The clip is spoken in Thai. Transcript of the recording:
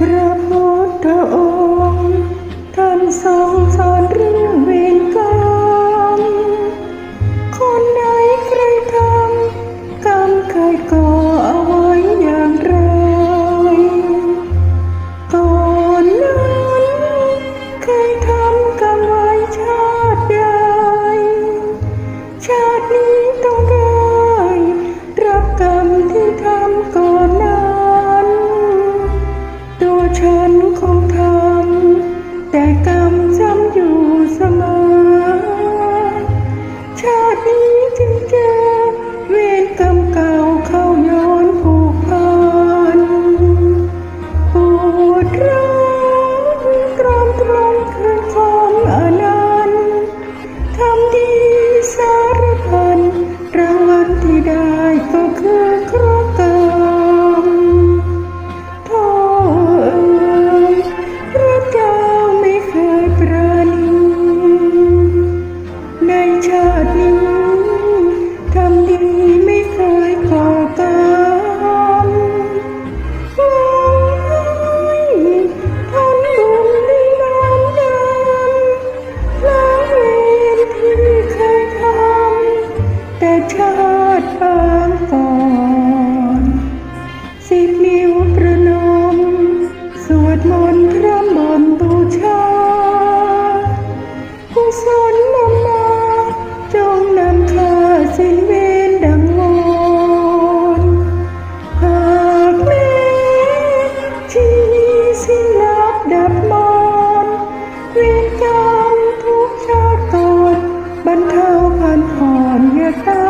พระพุทธองค์ ฉันคงทำแต่ก็ ชาติปางก่อนสิบนิ้วประนม สวดมนต์พระมนต์บูชากุศลนมมาจงนำข้าสิ้นเวรดังวอนหากเม้ที่สิ้นลับดับมอนเวรกรรมทุกชาติก่อนบรรเทาพันผ่อนยาตา